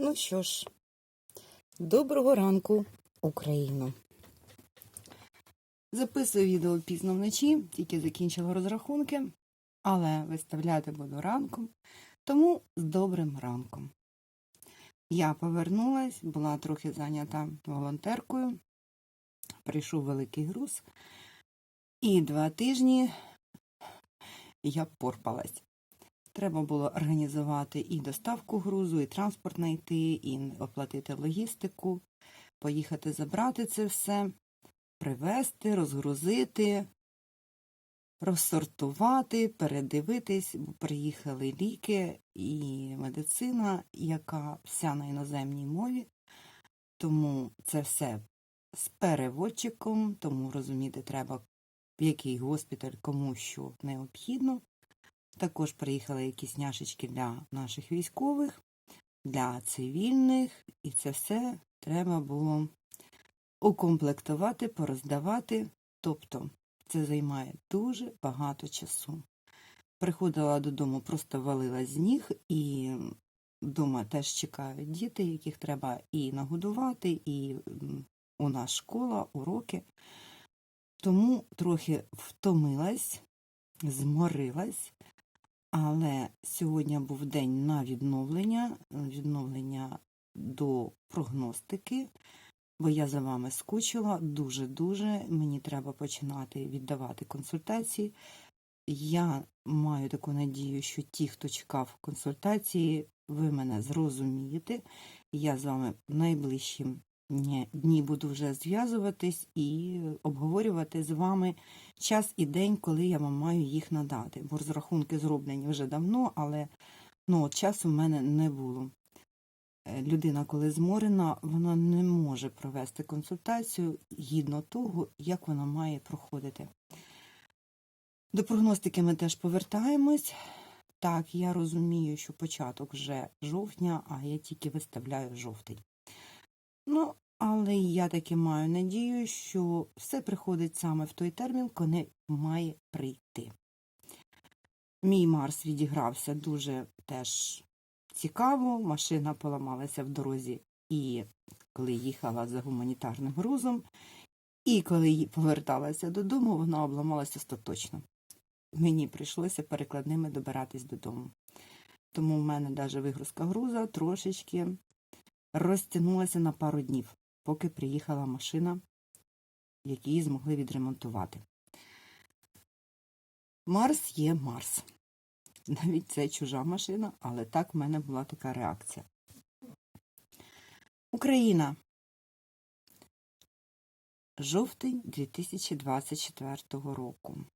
Ну що ж, доброго ранку, Україно. Записую відео пізно вночі, тільки закінчила розрахунки, але виставляти буду ранком, тому з добрим ранком. Я повернулась, була трохи зайнята волонтеркою, прийшов великий груз, і два тижні я порпалась. Треба було організувати і доставку грузу, і транспорт знайти, і оплатити логістику, поїхати забрати це все, привезти, розгрузити, розсортувати, передивитись, бо приїхали ліки і медицина, яка вся на іноземній мові, тому це все з переводчиком, тому розуміти треба, в який госпіталь кому що необхідно. Також приїхали якісь няшечки для наших військових, для цивільних, і це все треба було укомплектувати, пороздавати. Тобто це займає дуже багато часу. Приходила додому, просто валила з ніг, і вдома теж чекають діти, яких треба і нагодувати, і у нас школа, уроки. Тому трохи втомилась, зморилась. Але сьогодні був день на відновлення, відновлення до прогностики, бо я за вами скучила дуже-дуже. Мені треба починати віддавати консультації. Я маю таку надію, що ті, хто чекав консультації, ви мене зрозумієте. Я з вами найближчим дні- буду вже зв'язуватись і обговорювати з вами час і день, коли я вам маю їх надати. Бо розрахунки зроблені вже давно, але ну, часу в мене не було. Е, Людина, коли зморена, вона не може провести консультацію гідно того, як вона має проходити. До прогностики ми теж повертаємось. Так, я розумію, що початок вже жовтня, а я тільки виставляю жовтень. Ну, але я таки маю надію, що все приходить саме в той термін, коли має прийти. Мій Марс відігрався дуже теж цікаво. Машина поламалася в дорозі, і коли їхала за гуманітарним грузом, і коли поверталася додому, вона обламалася остаточно. Мені прийшлося перекладними добиратись додому. Тому в мене навіть вигрузка груза трошечки розтягнулася на пару днів, поки приїхала машина, її змогли відремонтувати. Марс є Марс. Навіть це чужа машина, але так в мене була така реакція. Україна. Жовтень 2024 року.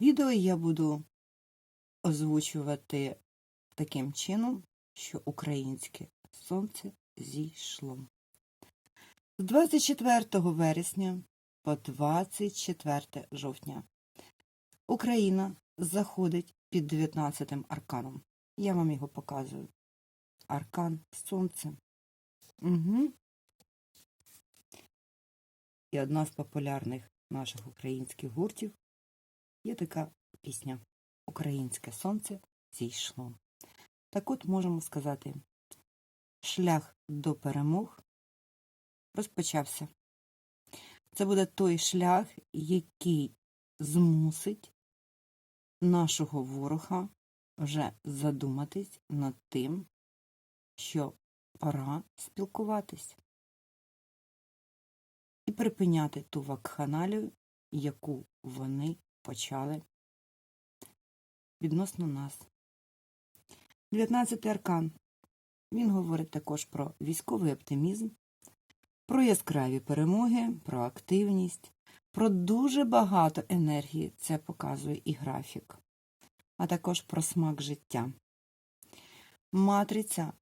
Відео я буду озвучувати таким чином, що українське сонце зійшло. З 24 вересня по 24 жовтня Україна заходить під 19 арканом. Я вам його показую. Аркан Сонце. Угу. І одна з популярних наших українських гуртів є така пісня Українське сонце зійшло. Так от можемо сказати, шлях до перемог розпочався. Це буде той шлях, який змусить нашого ворога вже задуматись над тим, що пора спілкуватись і припиняти ту вакханалію, яку вони почали відносно нас. 19 аркан. Він говорить також про військовий оптимізм, про яскраві перемоги, про активність, про дуже багато енергії, це показує і графік, а також про смак життя. Матриця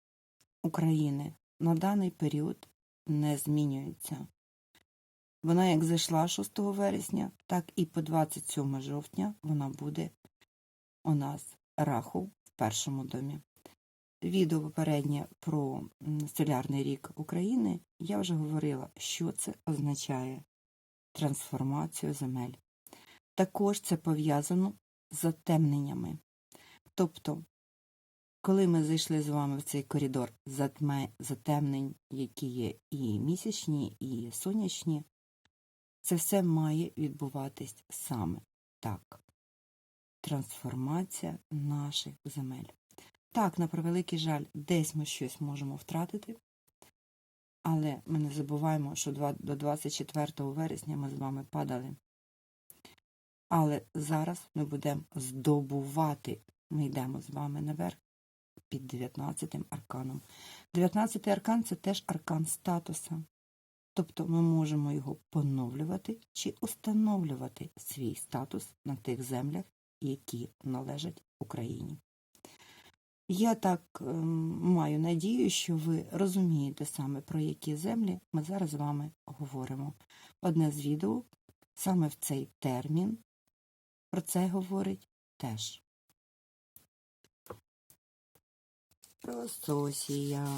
України на даний період не змінюється. Вона як зайшла 6 вересня, так і по 27 жовтня вона буде у нас раху першому домі. Відео попереднє про солярний рік України я вже говорила, що це означає трансформацію земель. Також це пов'язано з затемненнями. Тобто коли ми зайшли з вами в цей коридор затемнень, які є і місячні, і сонячні, це все має відбуватись саме так. Трансформація наших земель. Так, на превеликий жаль, десь ми щось можемо втратити, але ми не забуваємо, що до 24 вересня ми з вами падали. Але зараз ми будемо здобувати. Ми йдемо з вами наверх під 19 арканом. 19 аркан це теж аркан статуса. Тобто ми можемо його поновлювати чи установлювати свій статус на тих землях, які належать Україні. Я так ем, маю надію, що ви розумієте саме про які землі ми зараз з вами говоримо. Одне з відео саме в цей термін про це говорить теж. Прососія.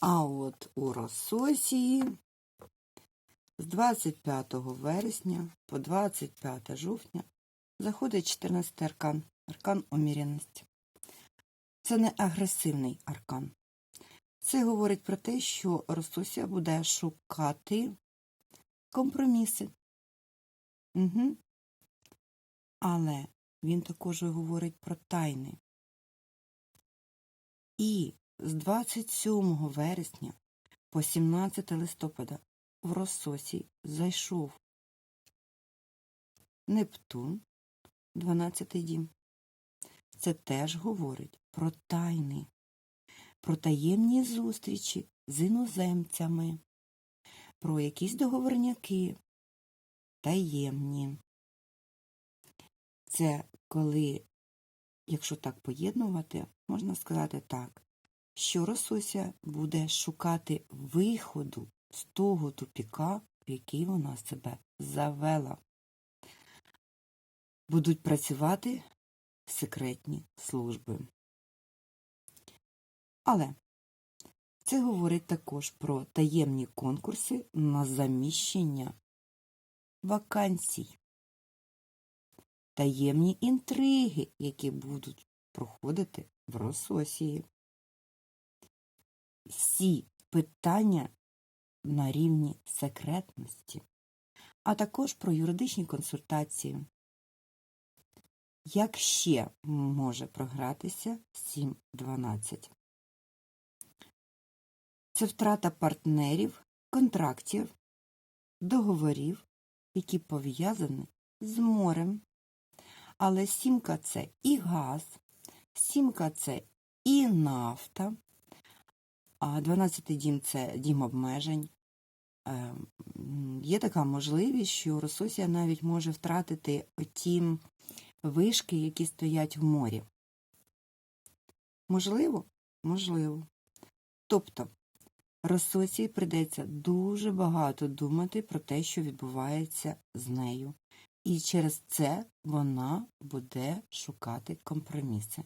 А от у Рососії 25 вересня по 25 жовтня заходить 14 аркан, аркан уміряності. Це не агресивний аркан. Це говорить про те, що Рососія буде шукати компроміси. Угу. Але він також говорить про тайни. І з 27 вересня по 17 листопада в Рососі зайшов Нептун, 12 дім. Це теж говорить про тайни, про таємні зустрічі з іноземцями, про якісь договорняки таємні. Це коли, якщо так поєднувати, можна сказати так, що Росуся буде шукати виходу з того тупіка, в який вона себе завела. Будуть працювати секретні служби. Але це говорить також про таємні конкурси на заміщення вакансій, таємні інтриги, які будуть проходити в Рососії. Всі питання на рівні секретності, а також про юридичні консультації. Як ще може програтися 7.12? Це втрата партнерів, контрактів, договорів, які пов'язані з морем. Але сімка це і газ, сімка це і нафта, а 12 дім це дім обмежень. Е, Є така можливість, що Рососія навіть може втратити оті вишки, які стоять в морі. Можливо? Можливо. Тобто Рососії прийдеться дуже багато думати про те, що відбувається з нею. І через це вона буде шукати компроміси.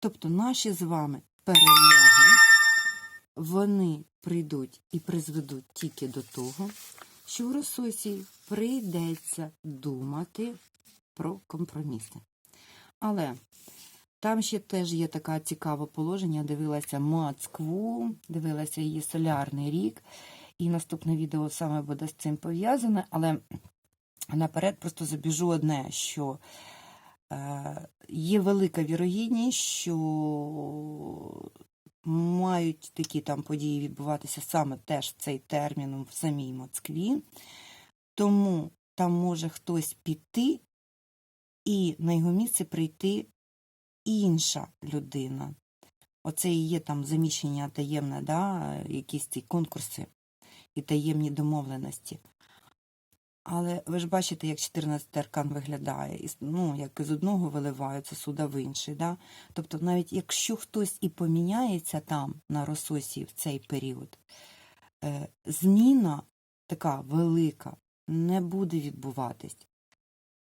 Тобто наші з вами перемоги, вони прийдуть і призведуть тільки до того, що у Рососії прийдеться думати про компроміси. Але там ще теж є таке цікаве положення. Дивилася Москву, дивилася її солярний рік, і наступне відео саме буде з цим пов'язане, але наперед просто забіжу одне, що е, є велика вірогідність, що мають такі там події відбуватися саме теж цей термін в самій Москві, тому там може хтось піти і на його місце прийти інша людина. Оце і є там заміщення таємне, да, якісь ці конкурси і таємні домовленості. Але ви ж бачите, як 14 аркан виглядає, і, ну, як з одного виливаються суда в інший. Да? Тобто, навіть якщо хтось і поміняється там на Рососі в цей період, е, зміна така велика не буде відбуватись.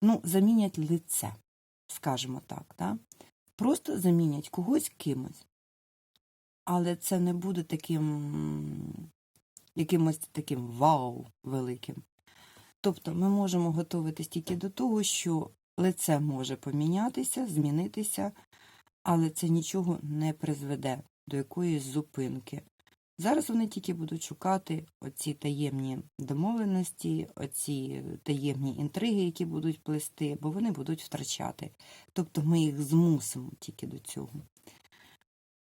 Ну, замінять лице, скажімо так. Да? Просто замінять когось кимось. Але це не буде таким якимось таким вау великим. Тобто ми можемо готуватись тільки до того, що лице може помінятися, змінитися, але це нічого не призведе до якоїсь зупинки. Зараз вони тільки будуть шукати оці таємні домовленості, оці таємні інтриги, які будуть плести, бо вони будуть втрачати. Тобто ми їх змусимо тільки до цього.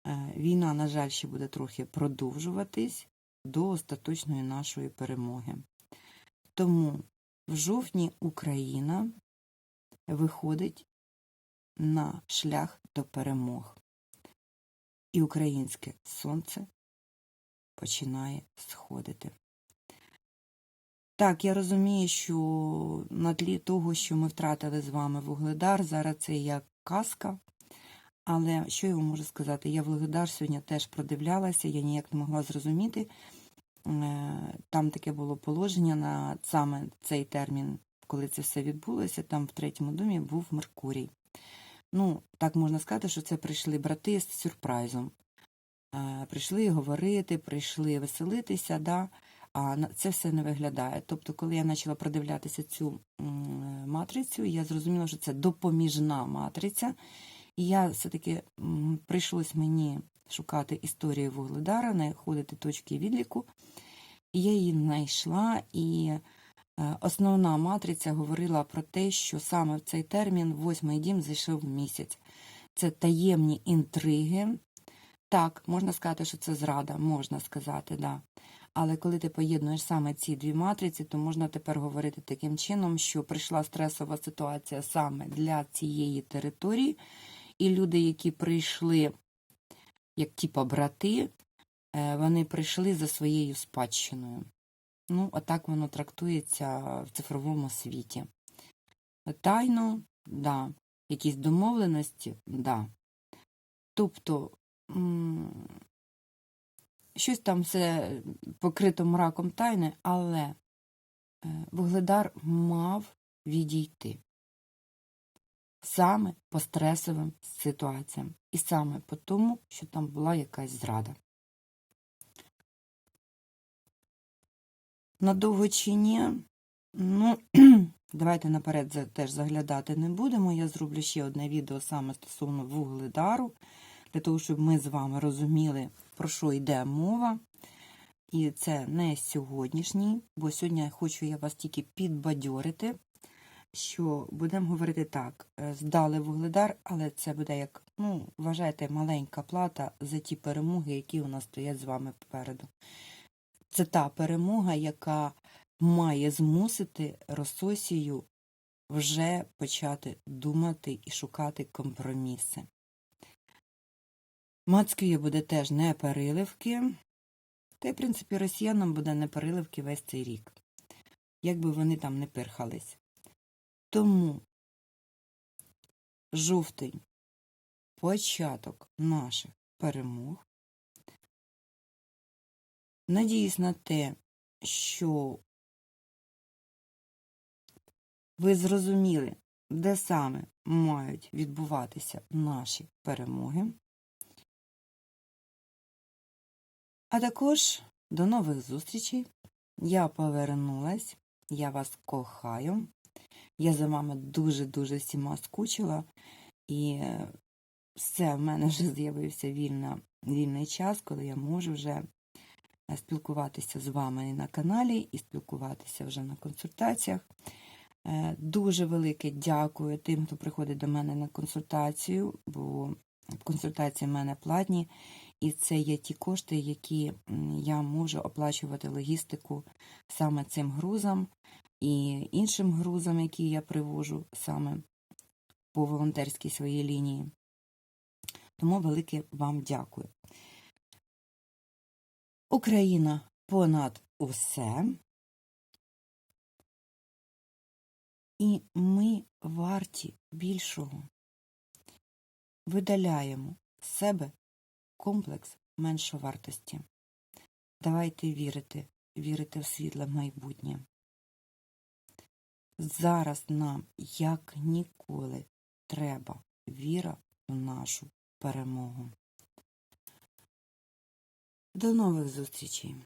Е, Війна, на жаль, ще буде трохи продовжуватись до остаточної нашої перемоги. Тому в жовтні Україна виходить на шлях до перемог. І українське сонце починає сходити. Так, я розумію, що на тлі того, що ми втратили з вами Вугледар, зараз це як казка. Але що я вам можу сказати? Я Вугледар сьогодні теж продивлялася, я ніяк не могла зрозуміти. Е, Там таке було положення на саме цей термін, коли це все відбулося. Там в третьому домі був Меркурій. Ну, так можна сказати, що це прийшли брати з сюрпризом. Е, Прийшли говорити, прийшли веселитися, да? а це все не виглядає. Тобто, коли я почала продивлятися цю матрицю, я зрозуміла, що це допоміжна матриця. І я все-таки прийшлось мені шукати історію Вугледара, знаходити точки відліку. І я її знайшла, і е, основна матриця говорила про те, що саме в цей термін восьмий дім зайшов місяць. Це таємні інтриги. Так, можна сказати, що це зрада, можна сказати, да. Але коли ти поєднуєш саме ці дві матриці, то можна тепер говорити таким чином, що прийшла стресова ситуація саме для цієї території, і люди, які прийшли, як типа брати, е, вони прийшли за своєю спадщиною. Ну, отак воно трактується в цифровому світі. Тайно, да. Якісь домовленості, да. Тобто, щось там все покрито мраком тайни, але е, Вугледар мав відійти саме по стресовим ситуаціям. І саме по тому, що там була якась зрада. Надовго чи ні? Ну, давайте наперед теж заглядати не будемо. Я зроблю ще одне відео саме стосовно вугледару, для того, щоб ми з вами розуміли, про що йде мова. І це не сьогоднішній, бо сьогодні хочу я вас тільки підбадьорити, що будемо говорити так: е, здали вугледар, але це буде як, ну, вважайте, маленька плата за ті перемоги, які у нас стоять з вами попереду. Це та перемога, яка має змусити Рососію вже почати думати і шукати компроміси. Мацькою буде теж не переливки, та й, в принципі, росіянам буде не переливки весь цей рік, як би вони там не пирхались. Тому жовтень початок наших перемог. Надіюсь на те, що ви зрозуміли, де саме мають відбуватися наші перемоги. А також до нових зустрічей. Я повернулась, я вас кохаю. Я за вами дуже-дуже всіма скучила. І все, в мене вже з'явився вільна, вільний час, коли я можу вже е, спілкуватися з вами і на каналі, і спілкуватися вже на консультаціях. Е, Дуже велике дякую тим, хто приходить до мене на консультацію, бо консультації в мене платні, і це є ті кошти, які я можу оплачувати логістику саме цим грузам і іншим грузам, які я привожу саме по волонтерській своїй лінії. Тому велике вам дякую. Україна понад усе. І ми варті більшого. Видаляємо з себе комплекс меншовартості. Давайте вірити, вірити в світле майбутнє. Зараз нам, як ніколи, треба віра в нашу перемогу. До нових зустрічей!